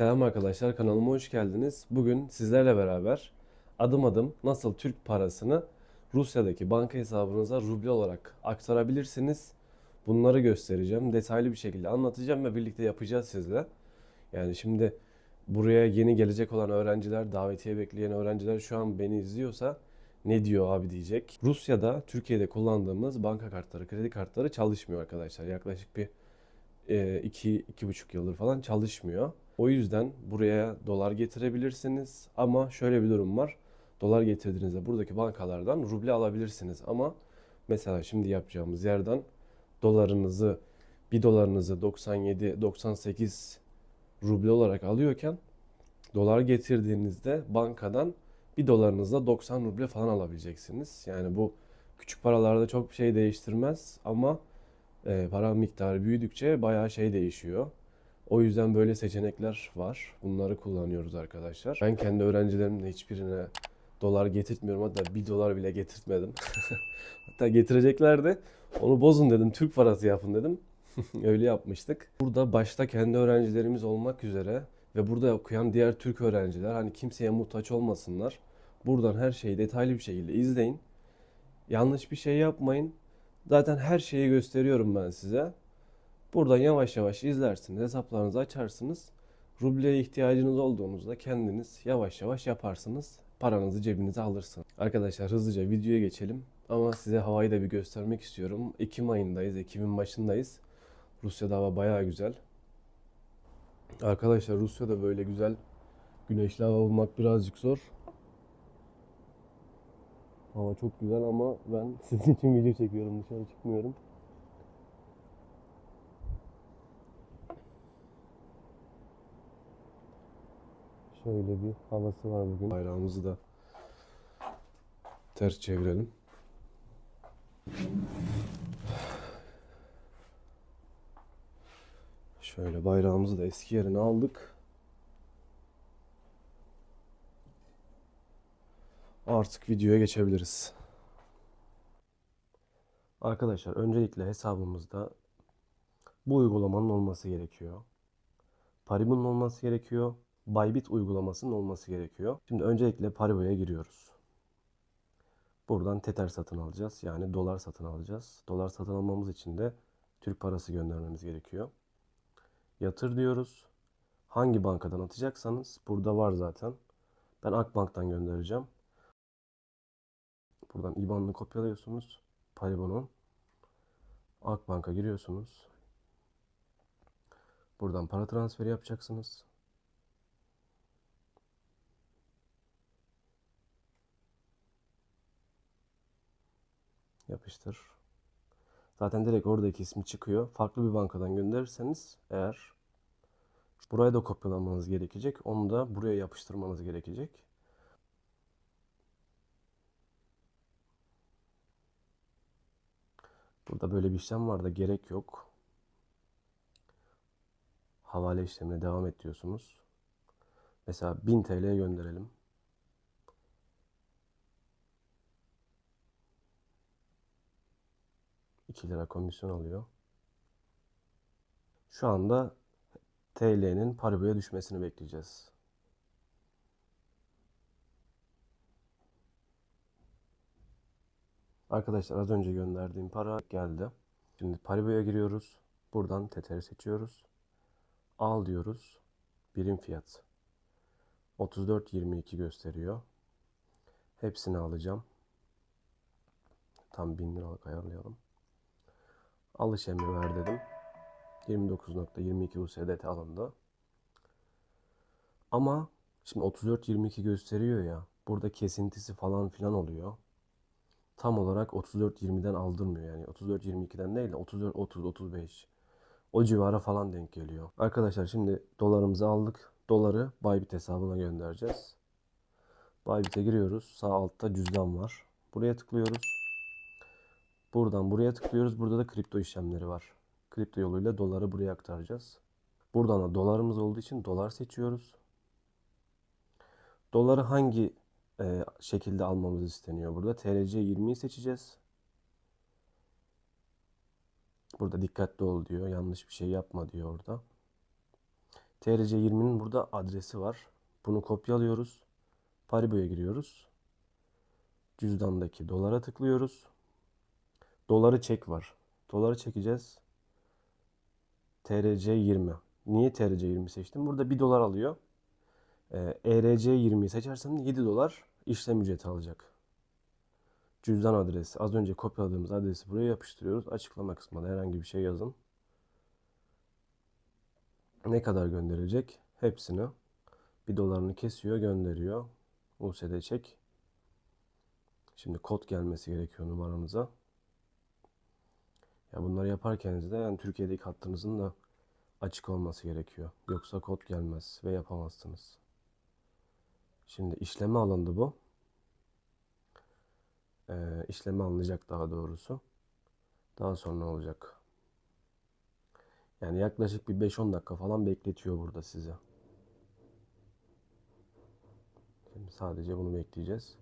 Selam arkadaşlar kanalıma hoş geldiniz. Bugün sizlerle beraber adım adım nasıl Türk parasını Rusya'daki banka hesabınıza ruble olarak aktarabilirsiniz. Bunları göstereceğim. Detaylı bir şekilde anlatacağım ve birlikte yapacağız sizle. Yani şimdi buraya yeni gelecek olan öğrenciler, davetiye bekleyen öğrenciler şu an beni izliyorsa ne diyor abi diyecek. Rusya'da Türkiye'de kullandığımız banka kartları, kredi kartları çalışmıyor arkadaşlar. Yaklaşık bir 2-2,5 yıldır falan çalışmıyor. O yüzden buraya dolar getirebilirsiniz. Ama şöyle bir durum var. Dolar getirdiğinizde buradaki bankalardan ruble alabilirsiniz. Ama mesela şimdi yapacağımız yerden dolarınızı 1 dolarınızı 97-98 ruble olarak alıyorken dolar getirdiğinizde bankadan 1 dolarınızda 90 ruble falan alabileceksiniz. Yani bu küçük paralarda çok bir şey değiştirmez ama e, para miktarı büyüdükçe bayağı şey değişiyor. O yüzden böyle seçenekler var. Bunları kullanıyoruz arkadaşlar. Ben kendi öğrencilerimle hiçbirine dolar getirtmiyorum. Hatta bir dolar bile getirtmedim. Hatta getireceklerdi. Onu bozun dedim. Türk parası yapın dedim. Öyle yapmıştık. Burada başta kendi öğrencilerimiz olmak üzere ve burada okuyan diğer Türk öğrenciler hani kimseye muhtaç olmasınlar. Buradan her şeyi detaylı bir şekilde izleyin. Yanlış bir şey yapmayın. Zaten her şeyi gösteriyorum ben size. Buradan yavaş yavaş izlersiniz, hesaplarınızı açarsınız. Rubleye ihtiyacınız olduğunuzda kendiniz yavaş yavaş yaparsınız. Paranızı cebinize alırsınız. Arkadaşlar hızlıca videoya geçelim. Ama size havayı da bir göstermek istiyorum. Ekim ayındayız, Ekim'in başındayız. Rusya'da hava bayağı güzel. Arkadaşlar Rusya'da böyle güzel güneşli hava bulmak birazcık zor. Hava çok güzel ama ben sizin için video çekiyorum. Dışarı çıkmıyorum. Şöyle bir havası var bugün. Bayrağımızı da ters çevirelim. Şöyle bayrağımızı da eski yerine aldık. Artık videoya geçebiliriz. Arkadaşlar öncelikle hesabımızda bu uygulamanın olması gerekiyor. Paribu'nun olması gerekiyor. Bybit uygulamasının olması gerekiyor. Şimdi öncelikle Paribu'ya giriyoruz. Buradan Tether satın alacağız. Yani dolar satın alacağız. Dolar satın almamız için de Türk parası göndermemiz gerekiyor. Yatır diyoruz. Hangi bankadan atacaksanız burada var zaten. Ben Akbank'tan göndereceğim. Buradan IBAN'ını kopyalıyorsunuz. Paribu'nun. Akbank'a giriyorsunuz. Buradan para transferi yapacaksınız. Yapıştır. Zaten direkt oradaki ismi çıkıyor. Farklı bir bankadan gönderirseniz eğer buraya da kopyalamanız gerekecek. Onu da buraya yapıştırmanız gerekecek. Burada böyle bir işlem var da gerek yok. Havale işlemine devam et diyorsunuz. Mesela 1000 TL gönderelim. İki lira komisyon alıyor. Şu anda TL'nin Paribu'ya düşmesini bekleyeceğiz. Arkadaşlar az önce gönderdiğim para geldi. Şimdi Paribu'ya giriyoruz. Buradan Tether'i seçiyoruz. Al diyoruz. Birim fiyat. 34.22 gösteriyor. Hepsini alacağım. Tam 1000 liralık ayarlayalım. Alış emri ver dedim. 29.22 USDT alındı. Ama şimdi 34.22 gösteriyor ya. Burada kesintisi falan filan oluyor. Tam olarak 34.20'den aldırmıyor yani. 34.22'den değil de 34 30 35 o civara falan denk geliyor. Arkadaşlar şimdi dolarımızı aldık. Doları Bybit hesabına göndereceğiz. Bybit'e giriyoruz. Sağ altta cüzdan var. Buraya tıklıyoruz. Buradan buraya tıklıyoruz. Burada da kripto işlemleri var. Kripto yoluyla doları buraya aktaracağız. Buradan da dolarımız olduğu için dolar seçiyoruz. Doları hangi e, şekilde almamız isteniyor burada? TRC20'yi seçeceğiz. Burada dikkatli ol diyor. Yanlış bir şey yapma diyor orada. TRC20'nin burada adresi var. Bunu kopyalıyoruz. Paribu'ya giriyoruz. Cüzdandaki dolara tıklıyoruz. Doları çek var. Doları çekeceğiz. TRC20. Niye TRC20 seçtim? Burada 1 dolar alıyor. Ee, ERC20'yi seçersem de 7 dolar işlem ücreti alacak. Cüzdan adresi. Az önce kopyaladığımız adresi buraya yapıştırıyoruz. Açıklama kısmına herhangi bir şey yazın. Ne kadar gönderilecek? Hepsini. 1 dolarını kesiyor, gönderiyor. USD çek. Şimdi kod gelmesi gerekiyor numaranıza. Ya bunları yaparken de yani Türkiye'deki hattınızın da açık olması gerekiyor. Yoksa kod gelmez ve yapamazsınız. Şimdi işleme alındı bu. Ee, işleme alınacak daha doğrusu. Daha sonra olacak. Yani yaklaşık bir 5-10 dakika falan bekletiyor burada size. Şimdi sadece bunu bekleyeceğiz.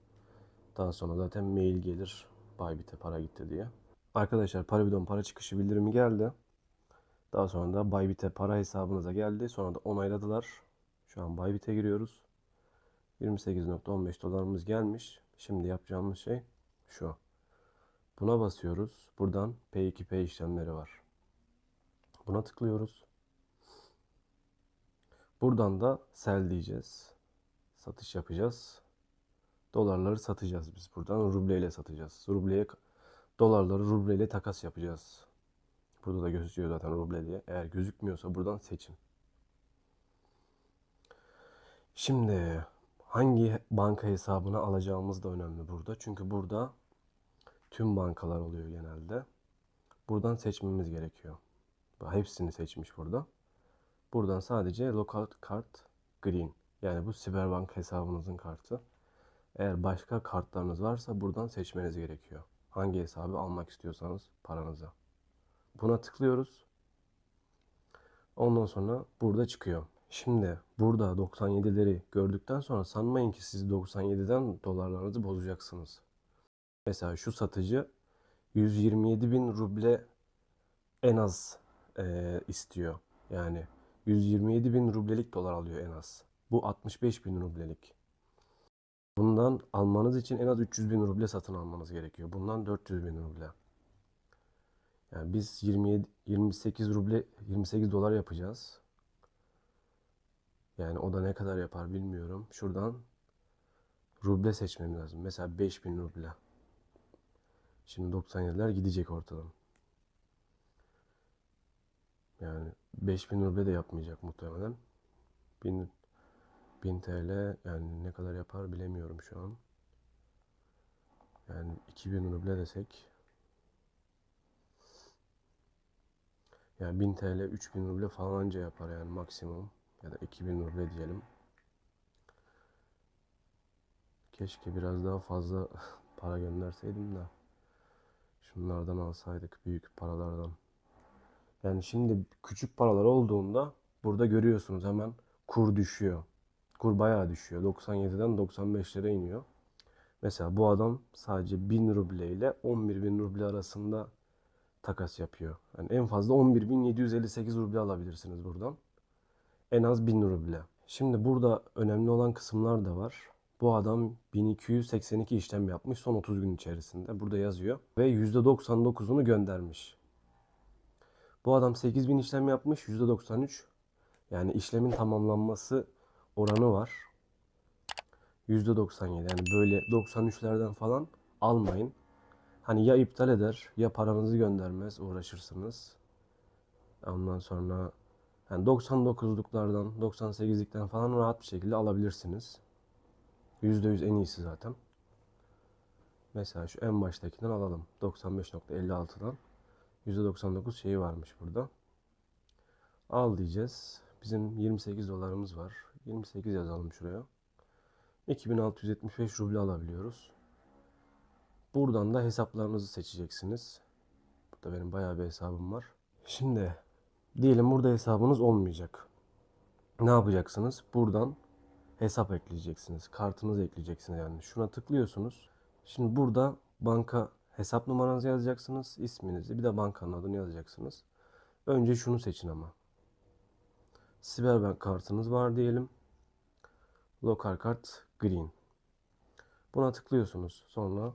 Daha sonra zaten mail gelir. Bybit'e para gitti diye. Arkadaşlar Parabidon para çıkışı bildirimi geldi. Daha sonra da Bybit'e para hesabınıza geldi. Sonra da onayladılar. Şu an Bybit'e giriyoruz. 28.15 dolarımız gelmiş. Şimdi yapacağımız şey şu. Buna basıyoruz. Buradan P2P işlemleri var. Buna tıklıyoruz. Buradan da sell diyeceğiz. Satış yapacağız. Dolarları satacağız biz buradan. Rubleyle satacağız. Rubleye dolarları rubleyle takas yapacağız. Burada da gözüküyor zaten ruble diye. Eğer gözükmüyorsa buradan seçin. Şimdi hangi banka hesabına alacağımız da önemli burada. Çünkü burada tüm bankalar oluyor genelde. Buradan seçmemiz gerekiyor. Hepsini seçmiş burada. Buradan sadece local kart green. Yani bu Siberbank hesabınızın kartı. Eğer başka kartlarınız varsa buradan seçmeniz gerekiyor. Hangi hesabı almak istiyorsanız paranıza. Buna tıklıyoruz. Ondan sonra burada çıkıyor. Şimdi burada 97'leri gördükten sonra sanmayın ki siz 97'den dolarlarınızı bozacaksınız. Mesela şu satıcı 127 bin ruble en az e, istiyor. Yani 127 bin rublelik dolar alıyor en az. Bu 65 bin rublelik. Bundan almanız için en az 300 bin ruble satın almanız gerekiyor. Bundan 400 bin ruble. Yani biz 27, 28 ruble 28 dolar yapacağız. Yani o da ne kadar yapar bilmiyorum. Şuradan ruble seçmem lazım. Mesela 5000 ruble. Şimdi 97'ler gidecek ortadan. Yani 5000 ruble de yapmayacak muhtemelen. 1000, 1000 TL yani ne kadar yapar bilemiyorum şu an. Yani 2000 ruble desek. Yani 1000 TL 3000 ruble falan anca yapar yani maksimum. Ya da 2000 ruble diyelim. Keşke biraz daha fazla para gönderseydim de. Şunlardan alsaydık büyük paralardan. Yani şimdi küçük paralar olduğunda burada görüyorsunuz hemen kur düşüyor. Kur bayağı düşüyor. 97'den 95'lere iniyor. Mesela bu adam sadece 1000 ruble ile 11.000 ruble arasında takas yapıyor. Yani en fazla 11.758 ruble alabilirsiniz buradan. En az 1000 ruble. Şimdi burada önemli olan kısımlar da var. Bu adam 1282 işlem yapmış son 30 gün içerisinde. Burada yazıyor. Ve %99'unu göndermiş. Bu adam 8000 işlem yapmış. %93. Yani işlemin tamamlanması oranı var. %97. Yani böyle 93'lerden falan almayın. Hani ya iptal eder ya paranızı göndermez uğraşırsınız. Ondan sonra yani 99'luklardan 98'likten falan rahat bir şekilde alabilirsiniz. %100 en iyisi zaten. Mesela şu en baştakinden alalım. 95.56'dan. %99 şeyi varmış burada. Al diyeceğiz. Bizim 28 dolarımız var. 28 yazalım şuraya. 2675 ruble alabiliyoruz. Buradan da hesaplarınızı seçeceksiniz. Burada benim bayağı bir hesabım var. Şimdi diyelim burada hesabınız olmayacak. Ne yapacaksınız? Buradan hesap ekleyeceksiniz. Kartınızı ekleyeceksiniz yani. Şuna tıklıyorsunuz. Şimdi burada banka hesap numaranızı yazacaksınız. isminizi bir de bankanın adını yazacaksınız. Önce şunu seçin ama. Siberbank kartınız var diyelim. Lokal kart green. Buna tıklıyorsunuz. Sonra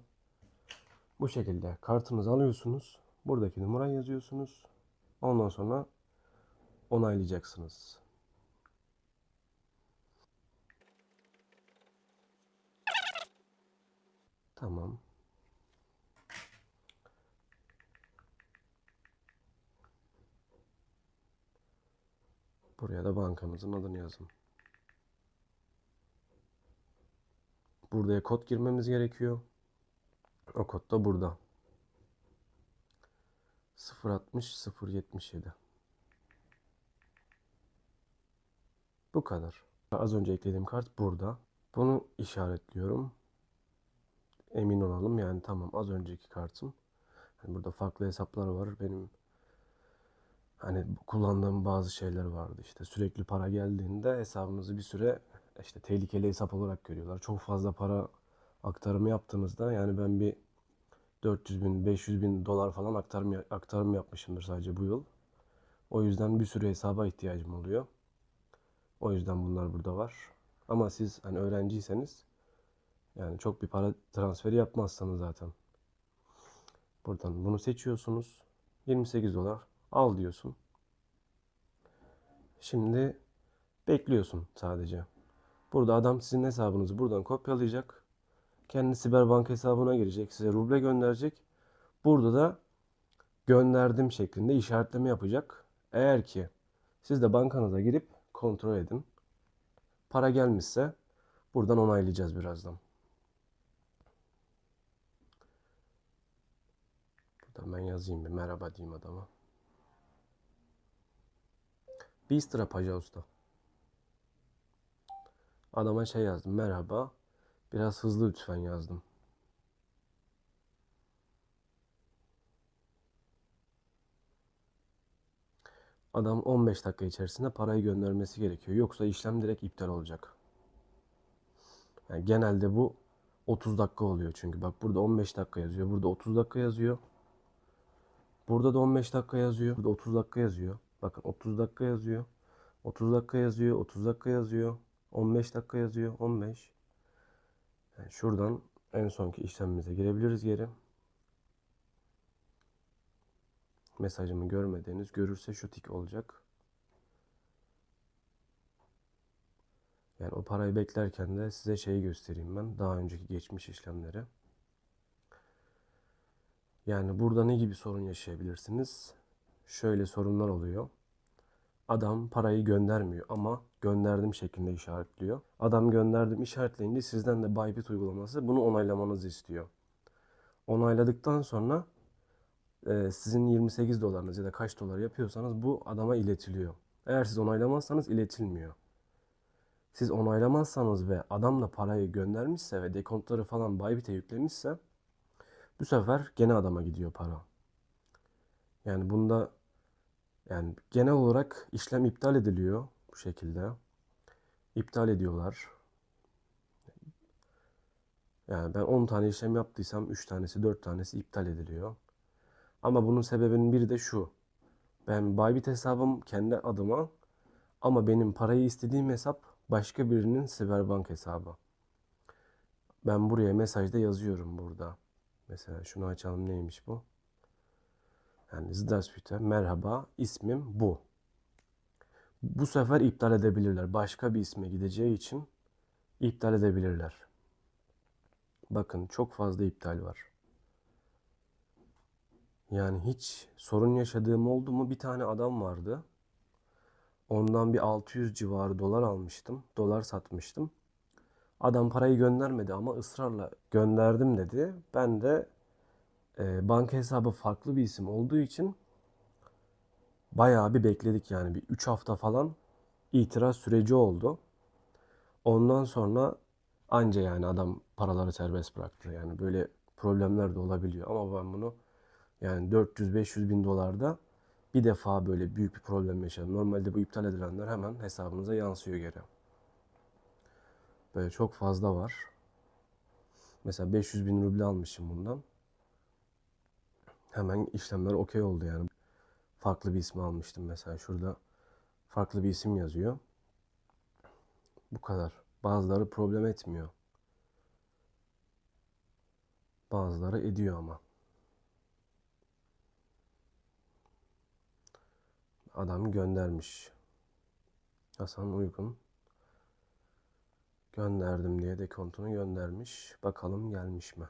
bu şekilde kartınızı alıyorsunuz. Buradaki numarayı yazıyorsunuz. Ondan sonra onaylayacaksınız. Tamam. Buraya da bankamızın adını yazın. Buraya kod girmemiz gerekiyor. O kod da burada. 060 077. Bu kadar. Az önce eklediğim kart burada. Bunu işaretliyorum. Emin olalım yani tamam az önceki kartım. Hani burada farklı hesaplar var. Benim hani kullandığım bazı şeyler vardı. İşte sürekli para geldiğinde hesabınızı bir süre işte tehlikeli hesap olarak görüyorlar. Çok fazla para aktarımı yaptığınızda yani ben bir 400 bin, 500 bin dolar falan aktarım, aktarım yapmışımdır sadece bu yıl. O yüzden bir sürü hesaba ihtiyacım oluyor. O yüzden bunlar burada var. Ama siz hani öğrenciyseniz yani çok bir para transferi yapmazsanız zaten. Buradan bunu seçiyorsunuz. 28 dolar al diyorsun. Şimdi bekliyorsun sadece. Burada adam sizin hesabınızı buradan kopyalayacak. Kendi Siberbank hesabına girecek. Size ruble gönderecek. Burada da gönderdim şeklinde işaretleme yapacak. Eğer ki siz de bankanıza girip kontrol edin. Para gelmişse buradan onaylayacağız birazdan. Buradan ben yazayım bir merhaba diyeyim adama. Bistra Paja Usta. Adama şey yazdım. Merhaba. Biraz hızlı lütfen yazdım. Adam 15 dakika içerisinde parayı göndermesi gerekiyor. Yoksa işlem direkt iptal olacak. Yani genelde bu 30 dakika oluyor çünkü. Bak burada 15 dakika yazıyor. Burada 30 dakika yazıyor. Burada da 15 dakika yazıyor. Burada 30 dakika yazıyor. Bakın 30 dakika yazıyor. 30 dakika yazıyor. 30 dakika yazıyor. 15 dakika yazıyor. 15. Yani şuradan en sonki işlemimize girebiliriz geri. Mesajımı görmediğiniz görürse şu tik olacak. Yani o parayı beklerken de size şeyi göstereyim ben. Daha önceki geçmiş işlemleri. Yani burada ne gibi sorun yaşayabilirsiniz? Şöyle sorunlar oluyor. Adam parayı göndermiyor ama gönderdim şeklinde işaretliyor. Adam gönderdim işaretleyince sizden de Bybit uygulaması bunu onaylamanızı istiyor. Onayladıktan sonra e, sizin 28 dolarınız ya da kaç dolar yapıyorsanız bu adama iletiliyor. Eğer siz onaylamazsanız iletilmiyor. Siz onaylamazsanız ve adam da parayı göndermişse ve dekontları falan Bybit'e yüklemişse bu sefer gene adama gidiyor para. Yani bunda yani genel olarak işlem iptal ediliyor bu şekilde. İptal ediyorlar. Yani ben 10 tane işlem yaptıysam 3 tanesi 4 tanesi iptal ediliyor. Ama bunun sebebinin biri de şu. Ben Bybit hesabım kendi adıma ama benim parayı istediğim hesap başka birinin Siberbank hesabı. Ben buraya mesajda yazıyorum burada. Mesela şunu açalım neymiş bu? Yani Zdravstvuyte merhaba ismim bu. Bu sefer iptal edebilirler. Başka bir isme gideceği için iptal edebilirler. Bakın çok fazla iptal var. Yani hiç sorun yaşadığım oldu mu? Bir tane adam vardı. Ondan bir 600 civarı dolar almıştım. Dolar satmıştım. Adam parayı göndermedi ama ısrarla gönderdim dedi. Ben de e, banka hesabı farklı bir isim olduğu için bayağı bir bekledik yani bir 3 hafta falan itiraz süreci oldu. Ondan sonra anca yani adam paraları serbest bıraktı. Yani böyle problemler de olabiliyor ama ben bunu yani 400-500 bin dolarda bir defa böyle büyük bir problem yaşadım. Normalde bu iptal edilenler hemen hesabınıza yansıyor geri. Böyle çok fazla var. Mesela 500 bin ruble almışım bundan. Hemen işlemler okey oldu yani. Farklı bir ismi almıştım mesela. Şurada farklı bir isim yazıyor. Bu kadar. Bazıları problem etmiyor. Bazıları ediyor ama. Adam göndermiş. Hasan Uygun gönderdim diye dekontunu göndermiş. Bakalım gelmiş mi?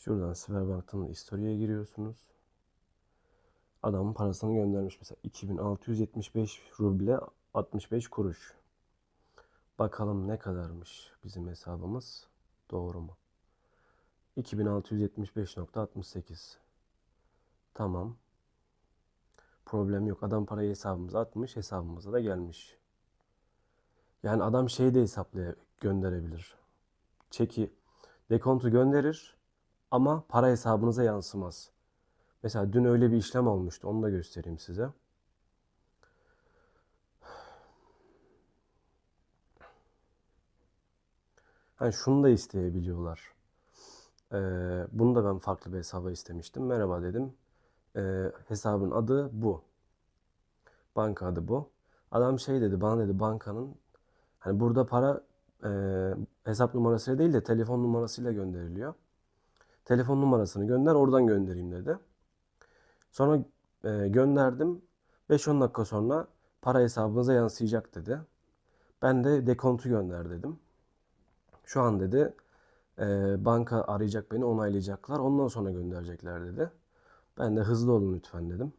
Şuradan Sberbank'tan historiye giriyorsunuz. Adamın parasını göndermiş mesela 2675 ruble 65 kuruş. Bakalım ne kadarmış bizim hesabımız. Doğru mu? 2675.68. Tamam. Problem yok. Adam parayı hesabımıza atmış. Hesabımıza da gelmiş. Yani adam şeyi de hesaplaya gönderebilir. Çeki dekontu gönderir ama para hesabınıza yansımaz. Mesela dün öyle bir işlem olmuştu. Onu da göstereyim size. Hani şunu da isteyebiliyorlar. Ee, bunu da ben farklı bir hesaba istemiştim. Merhaba dedim. Ee, hesabın adı bu. Banka adı bu. Adam şey dedi bana dedi bankanın hani burada para e, hesap numarasıyla değil de telefon numarasıyla gönderiliyor. Telefon numarasını gönder oradan göndereyim dedi. Sonra e, gönderdim. 5-10 dakika sonra para hesabınıza yansıyacak dedi. Ben de dekontu gönder dedim. Şu an dedi e, banka arayacak beni onaylayacaklar. Ondan sonra gönderecekler dedi. Ben de hızlı olun lütfen dedim.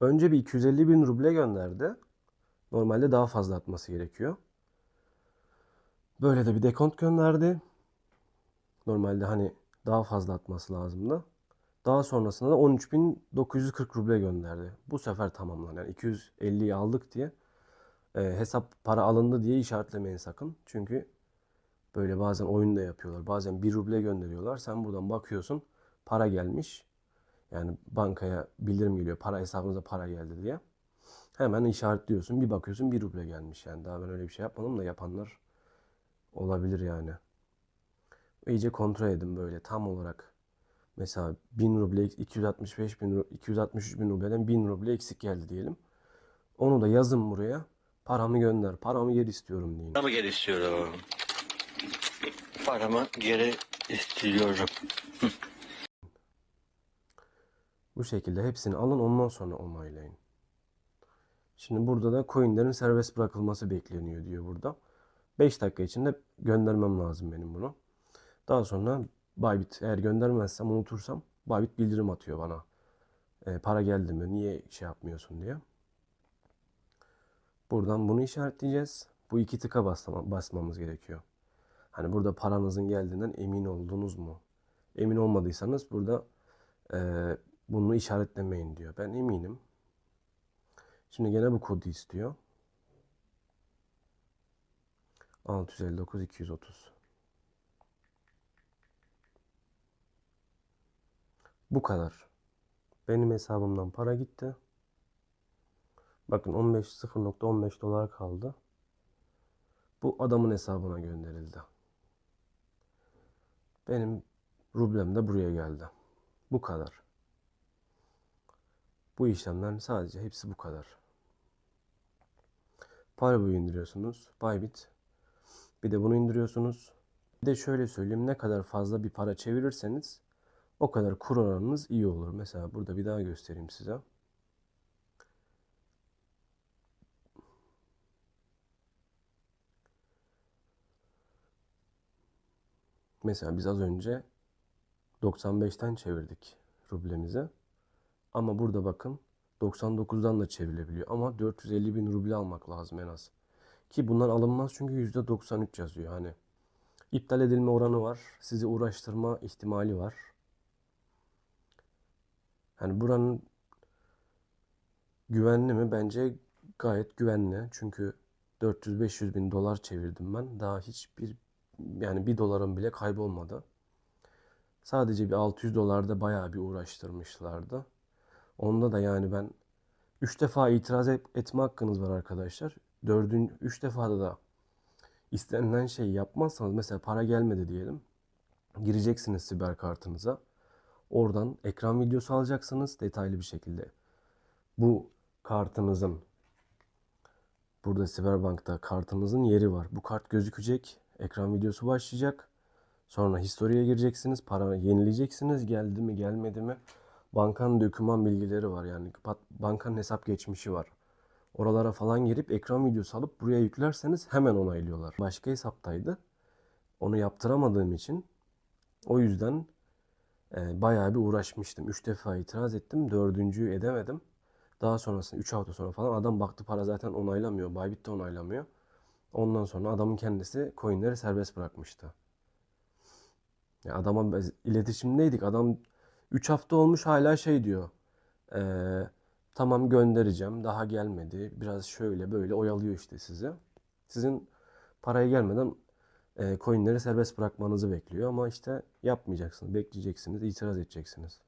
Önce bir 250 bin ruble gönderdi. Normalde daha fazla atması gerekiyor. Böyle de bir dekont gönderdi. Normalde hani daha fazla atması lazımdı. Daha sonrasında da 13.940 ruble gönderdi. Bu sefer tamamlan. Yani 250'yi aldık diye e, hesap para alındı diye işaretlemeyin sakın. Çünkü böyle bazen oyun da yapıyorlar. Bazen 1 ruble gönderiyorlar. Sen buradan bakıyorsun para gelmiş. Yani bankaya bildirim geliyor. Para hesabınıza para geldi diye. Hemen işaretliyorsun. Bir bakıyorsun 1 ruble gelmiş. Yani daha ben öyle bir şey yapmadım da yapanlar olabilir yani. İyice kontrol edin böyle tam olarak. Mesela 1000 ruble 265 bin 263 bin rubleden 1000 ruble eksik geldi diyelim. Onu da yazın buraya. Paramı gönder. Paramı geri istiyorum deyin. Paramı geri istiyorum. Paramı geri istiyorum. Bu şekilde hepsini alın ondan sonra onaylayın. Şimdi burada da coinlerin serbest bırakılması bekleniyor diyor burada. 5 dakika içinde göndermem lazım benim bunu. Daha sonra Bybit eğer göndermezsem unutursam Bybit bildirim atıyor bana. E, para geldi mi niye şey yapmıyorsun diye. Buradan bunu işaretleyeceğiz. Bu iki tıka basma, basmamız gerekiyor. Hani burada paranızın geldiğinden emin oldunuz mu? Emin olmadıysanız burada e, bunu işaretlemeyin diyor. Ben eminim. Şimdi gene bu kodu istiyor. 659 230. Bu kadar. Benim hesabımdan para gitti. Bakın 15 0.15 dolar kaldı. Bu adamın hesabına gönderildi. Benim rublem de buraya geldi. Bu kadar. Bu işlemlerin sadece hepsi bu kadar. Para indiriyorsunuz. Bybit. Bir de bunu indiriyorsunuz. Bir de şöyle söyleyeyim ne kadar fazla bir para çevirirseniz o kadar kur oranınız iyi olur. Mesela burada bir daha göstereyim size. Mesela biz az önce 95'ten çevirdik rublemizi. Ama burada bakın 99'dan da çevrilebiliyor. Ama 450 bin ruble almak lazım en az. Ki bunlar alınmaz çünkü %93 yazıyor. Hani iptal edilme oranı var. Sizi uğraştırma ihtimali var. Hani buranın güvenli mi? Bence gayet güvenli. Çünkü 400-500 bin dolar çevirdim ben. Daha hiçbir yani bir dolarım bile kaybolmadı. Sadece bir 600 dolarda bayağı bir uğraştırmışlardı. Onda da yani ben 3 defa itiraz et- etme hakkınız var arkadaşlar. Dördüncü, 3 defada da istenilen şeyi yapmazsanız mesela para gelmedi diyelim. Gireceksiniz siber kartınıza. Oradan ekran videosu alacaksınız detaylı bir şekilde. Bu kartınızın burada Siberbank'ta kartınızın yeri var. Bu kart gözükecek. Ekran videosu başlayacak. Sonra historiye gireceksiniz. Para yenileyeceksiniz. Geldi mi gelmedi mi? Bankanın döküman bilgileri var. Yani bankanın hesap geçmişi var. Oralara falan girip ekran videosu alıp buraya yüklerseniz hemen onaylıyorlar. Başka hesaptaydı. Onu yaptıramadığım için o yüzden e, bayağı bir uğraşmıştım. 3 defa itiraz ettim. Dördüncüyü edemedim. Daha sonrasında 3 hafta sonra falan adam baktı para zaten onaylamıyor. Bybit de onaylamıyor. Ondan sonra adamın kendisi coinleri serbest bırakmıştı. Ya adama iletişimdeydik. Adam 3 hafta olmuş hala şey diyor. Eee, tamam göndereceğim. Daha gelmedi. Biraz şöyle böyle oyalıyor işte sizi. Sizin paraya gelmeden eee coinleri serbest bırakmanızı bekliyor. Ama işte yapmayacaksınız. Bekleyeceksiniz. itiraz edeceksiniz.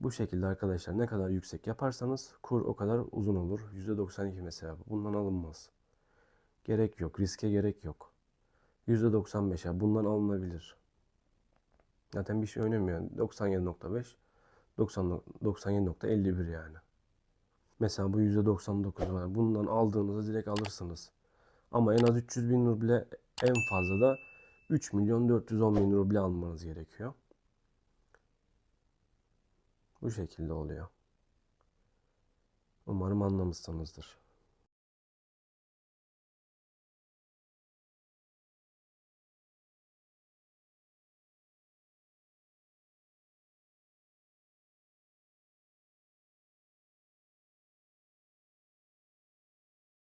Bu şekilde arkadaşlar ne kadar yüksek yaparsanız kur o kadar uzun olur. %92 mesela. Bundan alınmaz. Gerek yok. Riske gerek yok. %95 ya bundan alınabilir. Zaten bir şey oynamıyor. 97.5 90 97.51 yani. Mesela bu %99 var. Bundan aldığınızda direkt alırsınız. Ama en az 300 bin ruble en fazla da 3 milyon 410 bin ruble almanız gerekiyor. Bu şekilde oluyor. Umarım anlamışsınızdır.